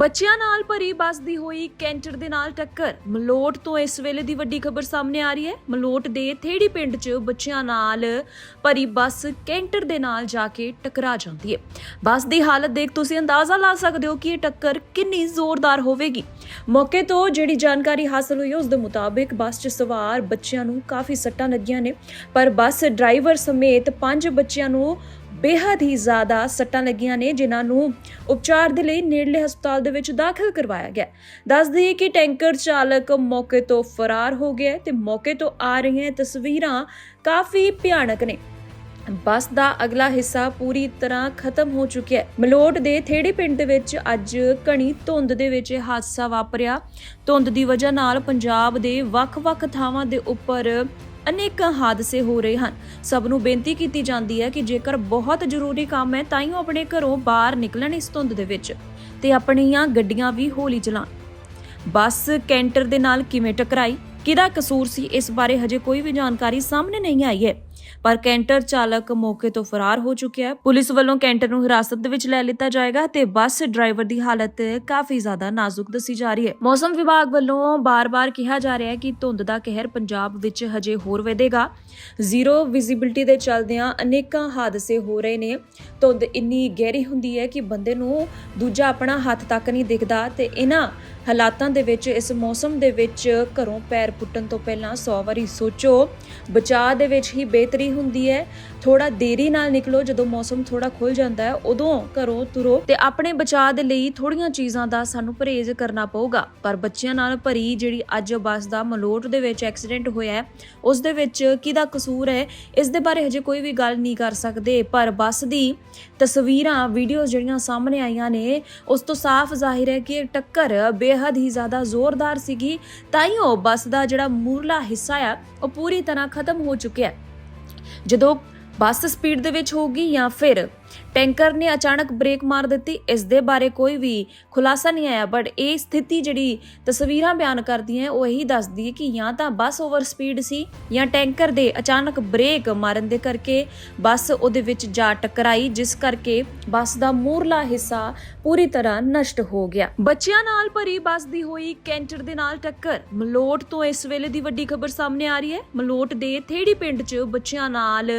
ਬੱਚਿਆਂ ਨਾਲ ਭਰੀ ਬੱਸ ਦੀ ਹੋਈ ਕੈਂਟਰ ਦੇ ਨਾਲ ਟੱਕਰ। ਮਲੋਟ ਤੋਂ ਇਸ ਵੇਲੇ ਦੀ ਵੱਡੀ ਖਬਰ ਸਾਹਮਣੇ ਆ ਰਹੀ ਹੈ। ਮਲੋਟ ਦੇ ਥੇੜੀ ਪਿੰਡ 'ਚ ਬੱਚਿਆਂ ਨਾਲ ਭਰੀ ਬੱਸ ਕੈਂਟਰ ਦੇ ਨਾਲ ਜਾ ਕੇ ਟਕਰਾ ਜਾਂਦੀ ਹੈ। ਬੱਸ ਦੀ ਹਾਲਤ ਦੇਖ ਤੁਸੀਂ ਅੰਦਾਜ਼ਾ ਲਾ ਸਕਦੇ ਹੋ ਕਿ ਇਹ ਟੱਕਰ ਕਿੰਨੀ ਜ਼ੋਰਦਾਰ ਹੋਵੇਗੀ। ਮੌਕੇ ਤੋਂ ਜਿਹੜੀ ਜਾਣਕਾਰੀ ਹਾਸਲ ਹੋਈ ਹੈ, ਉਸ ਦੇ ਮੁਤਾਬਿਕ ਬੱਸ 'ਚ ਸਵਾਰ ਬੱਚਿਆਂ ਨੂੰ ਕਾਫੀ ਸੱਟਾਂ ਲੱਗੀਆਂ ਨੇ। ਪਰ ਬੱਸ ਡਰਾਈਵਰ ਸਮੇਤ ਪੰਜ ਬੱਚਿਆਂ ਨੂੰ ਬੇਹੱਦ ਹੀ ਜ਼ਿਆਦਾ ਸੱਟਾਂ ਲੱਗੀਆਂ ਨੇ, ਜਿਨ੍ਹਾਂ ਨੂੰ ਉਪਚਾਰ ਦੇ ਲਈ ਨੇੜਲੇ ਹਸਪਤਾਲ ਦੇ ਵਿੱਚ ਦਾਖਲ ਕਰਵਾਇਆ ਗਿਆ। ਦੱਸ ਦਈਏ ਕਿ ਟੈਂਕਰ ਚਾਲਕ ਮੌਕੇ ਤੋਂ ਫਰਾਰ ਹੋ ਗਿਆ ਤੇ ਮੌਕੇ ਤੋਂ ਆ ਰਹੀਆਂ ਤਸਵੀਰਾਂ ਕਾਫੀ ਭਿਆਨਕ ਨੇ। ਬੱਸ ਦਾ ਅਗਲਾ ਹਿੱਸਾ ਪੂਰੀ ਤਰ੍ਹਾਂ ਖਤਮ ਹੋ ਚੁੱਕਿਆ ਹੈ। ਮਲੋਟ ਦੇ ਥੇੜੇ ਪਿੰਡ ਦੇ ਵਿੱਚ ਅੱਜ ਘਣੀ ਧੁੰਦ ਦੇ ਵਿੱਚ ਹਾਦਸਾ ਵਾਪਰਿਆ। ਧੁੰਦ ਦੀ ਵਜ੍ਹਾ ਨਾਲ ਪੰਜਾਬ ਦੇ ਵੱਖ-ਵੱਖ ਥਾਵਾਂ ਦੇ ਉੱਪਰ ਅਨੇਕਾਂ ਹਾਦਸੇ ਹੋ ਰਹੇ ਹਨ। ਸਭ ਨੂੰ ਬੇਨਤੀ ਕੀਤੀ ਜਾਂਦੀ ਹੈ ਕਿ ਜੇਕਰ ਬਹੁਤ ਜ਼ਰੂਰੀ ਕੰਮ ਹੈ, ਤਾਂ ਹੀ ਉਹ ਆਪਣੇ ਘਰੋਂ ਬਾਹਰ ਨਿਕਲਣ ਇਸ ਧੁੰਦ ਦੇ ਵਿੱਚ ਤੇ ਆਪਣੀਆਂ ਗੱਡੀਆਂ ਵੀ ਹੌਲੀ ਚਲਾਉਣ। ਬੱਸ ਕੈਂਟਰ ਦੇ ਨਾਲ ਕਿਵੇਂ ਟਕਰਾਈ? ਕਿਹਦਾ ਕਸੂਰ ਸੀ? ਇਸ ਬਾਰੇ ਹਜੇ ਕੋਈ ਵੀ ਜਾਣਕਾਰੀ ਸਾਹਮਣੇ ਨਹੀਂ ਆਈ ਹੈ। ਪਰ ਕੈਂਟਰ ਚਾਲਕ ਮੌਕੇ ਤੋਂ ਫਰਾਰ ਹੋ ਚੁੱਕਿਆ ਹੈ। ਪੁਲਿਸ ਵੱਲੋਂ ਕੈਂਟਰ ਨੂੰ ਹਿਰਾਸਤ ਦੇ ਵਿੱਚ ਲੈ ਲਿੱਤਾ ਜਾਏਗਾ ਤੇ ਬੱਸ ਡਰਾਈਵਰ ਦੀ ਹਾਲਤ ਕਾਫੀ ਜ਼ਿਆਦਾ ਨਾਜ਼ੁਕ ਦੱਸੀ ਜਾ ਰਹੀ ਹੈ। ਮੌਸਮ ਵਿਭਾਗ ਵੱਲੋਂ ਬਾਰ-ਬਾਰ ਕਿਹਾ ਜਾ ਰਿਹਾ ਹੈ ਕਿ ਧੁੰਦ ਦਾ ਕਹਿਰ ਪੰਜਾਬ ਵਿੱਚ ਹਜੇ ਹੋਰ ਵਧੇਗਾ। ਜ਼ੀਰੋ ਵਿਜ਼ਿਬਿਲਟੀ ਦੇ ਚੱਲਦਿਆਂ ਅਨੇਕਾਂ ਹਾਦਸੇ ਹੋ ਰਹੇ ਨੇ। ਧੁੰਦ ਇੰਨੀ ਗਹਿਰੀ ਹੁੰਦੀ ਹੈ ਕਿ ਬੰਦੇ ਨੂੰ ਦੂਜਾ ਆਪਣਾ ਹੱਥ ਤੱਕ ਨਹੀਂ ਦਿਖਦਾ ਤੇ ਇਹਨਾਂ ਹਾਲਾਤਾਂ ਦੇ ਵਿੱਚ, ਇਸ ਮੌਸਮ ਦੇ ਵਿੱਚ ਘਰੋਂ ਪੈਰ ਪੁੱਟਣ ਤੋਂ ਪਹਿਲਾਂ 100 ਵਾਰੀ ਸੋਚੋ, ਬਚਾਅ ਦੇ ਵਿੱਚ ਹੀ ਬਿਹਤਰੀ ਹੁੰਦੀ ਹੈ। ਥੋੜਾ ਦੇਰੀ ਨਾਲ ਨਿਕਲੋ, ਜਦੋਂ ਮੌਸਮ ਥੋੜਾ ਖੁੱਲ ਜਾਂਦਾ ਹੈ, ਉਦੋਂ ਘਰੋਂ ਤੁਰੋ ਤੇ ਆਪਣੇ ਬਚਾਅ ਦੇ ਲਈ ਥੋੜੀਆਂ ਚੀਜ਼ਾਂ ਦਾ ਸਾਨੂੰ ਪਰਹੇਜ਼ ਕਰਨਾ ਪਊਗਾ। ਪਰ ਬੱਚਿਆਂ ਨਾਲ ਭਰੀ ਜਿਹੜੀ ਅੱਜ ਬੱਸ ਦਾ ਮਲੋਟ ਦੇ ਵਿੱਚ ਐਕਸੀਡੈਂਟ ਹੋਇਆ ਹੈ, ਉਸ ਦੇ ਵਿੱਚ ਕਿਹਦਾ ਕਸੂਰ ਹੈ, ਇਸ ਦੇ ਬਾਰੇ ਹਜੇ ਕੋਈ ਵੀ ਗੱਲ ਨਹੀਂ ਕਰ ਸਕਦੇ। ਪਰ ਬੱਸ ਦੀ ਤਸਵੀਰਾਂ, ਵੀਡੀਓਜ਼ ਜਿਹੜੀਆਂ ਸਾਹਮਣੇ ਆਈਆਂ ਨੇ, ਉਸ ਤੋਂ ਸਾਫ਼ ਜ਼ਾਹਿਰ ਹੈ ਕਿ ਟੱਕਰ ਬੇਹੱਦ ਹੀ ਜ਼ਿਆਦਾ ਜ਼ੋਰਦਾਰ ਸੀਗੀ। ਤਾਂ ਹੀ ਉਹ ਬੱਸ ਦਾ ਜਿਹੜਾ ਮੂਰਲਾ ਹਿੱਸਾ ਆ, ਉਹ ਪੂਰੀ ਤਰ੍ਹਾਂ ਖਤਮ ਹੋ ਚੁੱਕਿਆ ਹੈ। ਜਦੋਂ ਬੱਸ ਸਪੀਡ ਦੇ ਵਿੱਚ ਹੋਊਗੀ ਜਾਂ ਫਿਰ ਟੈਂਕਰ ਨੇ ਅਚਾਨਕ ਬ੍ਰੇਕ ਮਾਰ ਦਿੱਤੀ। ਇਸ ਦੇ ਬਾਰੇ ਕੋਈ ਵੀ ਖੁਲਾਸਾ ਨਹੀਂ ਆਇਆ ਬਟ ਇਹ ਸਥਿਤੀ ਜਿਹੜੀ ਤਸਵੀਰਾਂ ਬਿਆਨ ਕਰਦੀਆਂ ਉਹ ਇਹੀ ਦੱਸਦੀ ਹੈ ਕਿ ਜਾਂ ਤਾਂ ਬੱਸ ਓਵਰ ਸਪੀਡ ਸੀ ਜਾਂ ਟੈਂਕਰ ਦੇ ਅਚਾਨਕ ਬ੍ਰੇਕ ਮਾਰਨ ਦੇ ਕਰਕੇ ਬੱਸ ਉਹਦੇ ਵਿੱਚ ਜਾ ਟਕਰਾਈ, ਜਿਸ ਕਰਕੇ ਬੱਸ ਦਾ ਮੂਰਲਾ ਹਿੱਸਾ ਪੂਰੀ ਤਰ੍ਹਾਂ ਨਸ਼ਟ ਹੋ ਗਿਆ। ਬੱਚਿਆਂ ਨਾਲ ਭਰੀ ਬੱਸ ਦੀ ਹੋਈ ਕੈਂਟਰ ਦੇ ਨਾਲ ਟੱਕਰ। ਮਲੋਟ ਤੋਂ ਇਸ ਵੇਲੇ ਦੀ ਵੱਡੀ ਖਬਰ ਸਾਹਮਣੇ ਆ ਰਹੀ ਹੈ। ਮਲੋਟ ਦੇ ਥੇੜੀ ਪਿੰਡ 'ਚ ਬੱਚਿਆਂ ਨਾਲ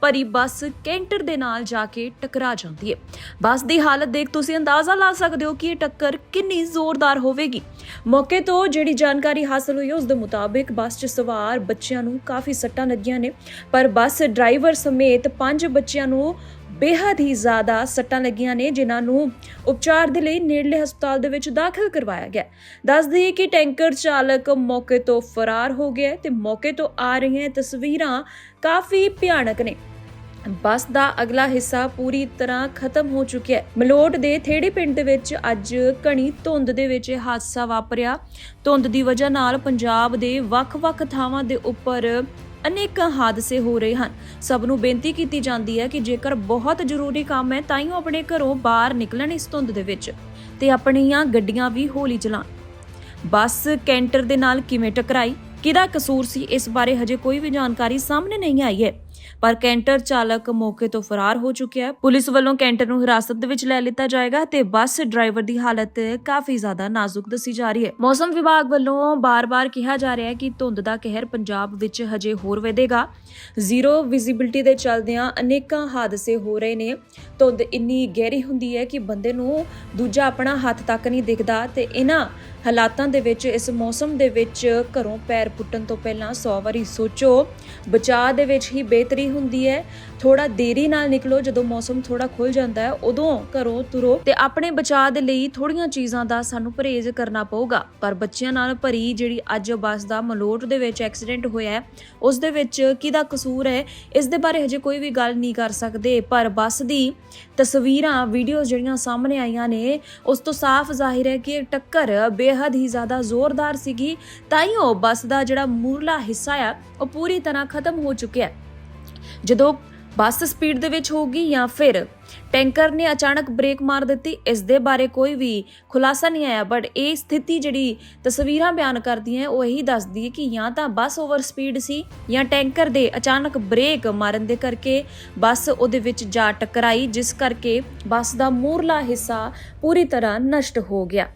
ਭਰੀ ਬੱਸ ਕੈਂਟਰ ਦੇ ਨਾਲ ਜਾ ਕੇ ਟਕਰਾ ਜਾਂਦੀ ਹੈ। ਬੱਸ ਦੀ ਹਾਲਤ ਦੇਖ ਤੁਸੀਂ ਅੰਦਾਜ਼ਾ ਲਾ ਸਕਦੇ ਹੋ ਕਿ ਇਹ ਟੱਕਰ ਕਿੰਨੀ ਜ਼ੋਰਦਾਰ ਹੋਵੇਗੀ। ਮੌਕੇ ਤੋਂ ਜਿਹੜੀ ਜਾਣਕਾਰੀ ਹਾਸਲ ਹੋਈ, ਉਸ ਦੇ ਮੁਤਾਬਿਕ ਬੱਸ 'ਚ ਸਵਾਰ ਬੱਚਿਆਂ ਨੂੰ ਕਾਫੀ ਸੱਟਾਂ ਲੱਗੀਆਂ ਨੇ, ਪਰ ਬੱਸ ਡਰਾਈਵਰ ਸਮੇਤ ਪੰਜ ਬੱਚਿਆਂ ਨੂੰ ਬੇਹੱਦ ਹੀ ਜ਼ਿਆਦਾ ਸੱਟਾਂ ਲੱਗੀਆਂ ਨੇ, ਜਿਨ੍ਹਾਂ ਨੂੰ ਉਪਚਾਰ ਦੇ ਲਈ ਨੇੜਲੇ ਹਸਪਤਾਲ ਦੇ ਵਿੱਚ ਦਾਖਲ ਕਰਵਾਇਆ ਗਿਆ। ਦੱਸ ਦਈਏ ਕਿ ਟੈਂਕਰ ਚਾਲਕ ਮੌਕੇ ਤੋਂ ਫਰਾਰ ਹੋ ਗਿਆ ਤੇ ਮੌਕੇ ਤੋਂ ਆ ਰਹੀਆਂ ਤਸਵੀਰਾਂ ਕਾਫੀ ਭਿਆਨਕ ਨੇ। ਬੱਸ ਦਾ ਅਗਲਾ ਹਿੱਸਾ ਪੂਰੀ ਤਰ੍ਹਾਂ ਖਤਮ ਹੋ ਚੁੱਕਿਆ ਹੈ। ਮਲੋਟ ਦੇ ਥੇੜੇ ਪਿੰਡ ਦੇ ਵਿੱਚ ਅੱਜ ਘਣੀ ਧੁੰਦ ਦੇ ਵਿੱਚ ਇਹ ਹਾਦਸਾ ਵਾਪਰਿਆ। ਧੁੰਦ ਦੀ ਵਜ੍ਹਾ ਨਾਲ ਪੰਜਾਬ ਦੇ ਵੱਖ-ਵੱਖ ਥਾਵਾਂ ਦੇ ਉੱਪਰ ਅਨੇਕਾਂ ਹਾਦਸੇ ਹੋ ਰਹੇ ਹਨ। ਸਭ ਨੂੰ ਬੇਨਤੀ ਕੀਤੀ ਜਾਂਦੀ ਹੈ ਕਿ ਜੇਕਰ ਬਹੁਤ ਜ਼ਰੂਰੀ ਕੰਮ ਹੈ, ਤਾਂ ਹੀ ਉਹ ਆਪਣੇ ਘਰੋਂ ਬਾਹਰ ਨਿਕਲਣ ਇਸ ਧੁੰਦ ਦੇ ਵਿੱਚ ਤੇ ਆਪਣੀਆਂ ਗੱਡੀਆਂ ਵੀ ਹੌਲੀ ਚਲਾਉਣ। ਬੱਸ ਕੈਂਟਰ ਦੇ ਨਾਲ ਕਿਵੇਂ ਟਕਰਾਈ? ਕਿਹਦਾ ਕਸੂਰ ਸੀ? ਇਸ ਬਾਰੇ ਹਜੇ ਕੋਈ ਵੀ ਜਾਣਕਾਰੀ ਸਾਹਮਣੇ ਨਹੀਂ ਆਈ ਹੈ। ਪਰ ਕੈਂਟਰ ਚਾਲਕ ਮੌਕੇ ਤੋਂ ਫਰਾਰ ਹੋ ਚੁੱਕਿਆ ਹੈ। ਪੁਲਿਸ ਵੱਲੋਂ ਕੈਂਟਰ ਨੂੰ ਹਿਰਾਸਤ ਦੇ ਵਿੱਚ ਲੈ ਲਿੱਤਾ ਜਾਏਗਾ ਤੇ ਬੱਸ ਡਰਾਈਵਰ ਦੀ ਹਾਲਤ ਕਾਫੀ ਜ਼ਿਆਦਾ ਨਾਜ਼ੁਕ ਦੱਸੀ ਜਾ ਰਹੀ ਹੈ। ਮੌਸਮ ਵਿਭਾਗ ਵੱਲੋਂ ਬਾਰ-ਬਾਰ ਕਿਹਾ ਜਾ ਰਿਹਾ ਹੈ ਕਿ ਧੁੰਦ ਦਾ ਕਹਿਰ ਪੰਜਾਬ ਵਿੱਚ ਹਜੇ ਹੋਰ ਵਧੇਗਾ। ਜ਼ੀਰੋ ਵਿਜ਼ਿਬਿਲਟੀ ਦੇ ਚੱਲਦਿਆਂ ਅਨੇਕਾਂ ਹਾਦਸੇ ਹੋ ਰਹੇ ਨੇ। ਧੁੰਦ ਇੰਨੀ ਗਹਿਰੀ ਹੁੰਦੀ ਹੈ ਕਿ ਬੰਦੇ ਨੂੰ ਦੂਜਾ ਆਪਣਾ ਹੱਥ ਤੱਕ ਨਹੀਂ ਦਿਖਦਾ ਤੇ ਇਹਨਾਂ ਹਾਲਾਤਾਂ ਦੇ ਵਿੱਚ ਇਸ ਮੌਸਮ ਦੇ ਵਿੱਚ ਘਰੋਂ ਪੈਰ ਪੁੱਟਣ ਤੋਂ ਪਹਿਲਾਂ 100 ਵਾਰੀ ਸੋਚੋ। ਬਚਾਅ ਦੇ ਵਿੱਚ ਹੀ ਬਿਹਤਰੀ ਹੁੰਦੀ ਹੈ। ਥੋੜਾ ਦੇਰੀ ਨਾਲ ਨਿਕਲੋ, ਜਦੋਂ ਮੌਸਮ ਥੋੜਾ ਖੁੱਲ ਜਾਂਦਾ ਹੈ, ਉਦੋਂ ਘਰੋਂ ਤੁਰੋ ਤੇ ਆਪਣੇ ਬਚਾਅ ਦੇ ਲਈ ਥੋੜੀਆਂ ਚੀਜ਼ਾਂ ਦਾ ਸਾਨੂੰ ਪਰਹੇਜ਼ ਕਰਨਾ ਪਊਗਾ। ਪਰ ਬੱਚਿਆਂ ਨਾਲ ਭਰੀ ਜਿਹੜੀ ਅੱਜ ਬੱਸ ਦਾ ਮਲੋਟ ਦੇ ਵਿੱਚ ਐਕਸੀਡੈਂਟ ਹੋਇਆ ਹੈ, ਉਸ ਦੇ ਵਿੱਚ ਕਿਹਦਾ ਕਸੂਰ ਹੈ, ਇਸ ਦੇ ਬਾਰੇ ਹਜੇ ਕੋਈ ਵੀ ਗੱਲ ਨਹੀਂ ਕਰ ਸਕਦੇ। ਪਰ ਬੱਸ ਦੀ ਤਸਵੀਰਾਂ, ਵੀਡੀਓਜ਼ ਜਿਹੜੀਆਂ ਸਾਹਮਣੇ ਆਈਆਂ ਨੇ, ਉਸ ਤੋਂ ਸਾਫ਼ ਜ਼ਾਹਿਰ ਹੈ ਕਿ ਇਹ ਟੱਕਰ ਬੇਹੱਦ ਹੀ ਜ਼ਿਆਦਾ ਜ਼ੋਰਦਾਰ ਸੀਗੀ। ਤਾਂ ਹੀ ਉਹ ਬੱਸ ਦਾ ਜਿਹੜਾ ਮੂਰਲਾ ਹਿੱਸਾ ਆ, ਉਹ ਪੂਰੀ ਤਰ੍ਹਾਂ ਖਤਮ ਹੋ ਚੁੱਕਿਆ ਹੈ। ਜਦੋਂ ਬੱਸ ਸਪੀਡ ਦੇ ਵਿੱਚ ਹੋਊਗੀ ਜਾਂ ਫਿਰ ਟੈਂਕਰ ਨੇ ਅਚਾਨਕ ਬ੍ਰੇਕ ਮਾਰ ਦਿੱਤੀ, ਇਸ ਦੇ ਬਾਰੇ ਕੋਈ ਵੀ ਖੁਲਾਸਾ ਨਹੀਂ ਆਇਆ ਬਟ ਇਹ ਸਥਿਤੀ ਜਿਹੜੀ ਤਸਵੀਰਾਂ ਬਿਆਨ ਕਰਦੀਆਂ ਉਹ ਇਹੀ ਦੱਸਦੀ ਹੈ ਕਿ ਜਾਂ ਤਾਂ ਬੱਸ ਓਵਰ ਸਪੀਡ ਸੀ ਜਾਂ ਟੈਂਕਰ ਦੇ ਅਚਾਨਕ ਬ੍ਰੇਕ ਮਾਰਨ ਦੇ ਕਰਕੇ ਬੱਸ ਉਹਦੇ ਵਿੱਚ ਜਾ ਟਕਰਾਈ, ਜਿਸ ਕਰਕੇ ਬੱਸ ਦਾ ਮੂਰਲਾ ਹਿੱਸਾ ਪੂਰੀ ਤਰ੍ਹਾਂ ਨਸ਼ਟ ਹੋ ਗਿਆ।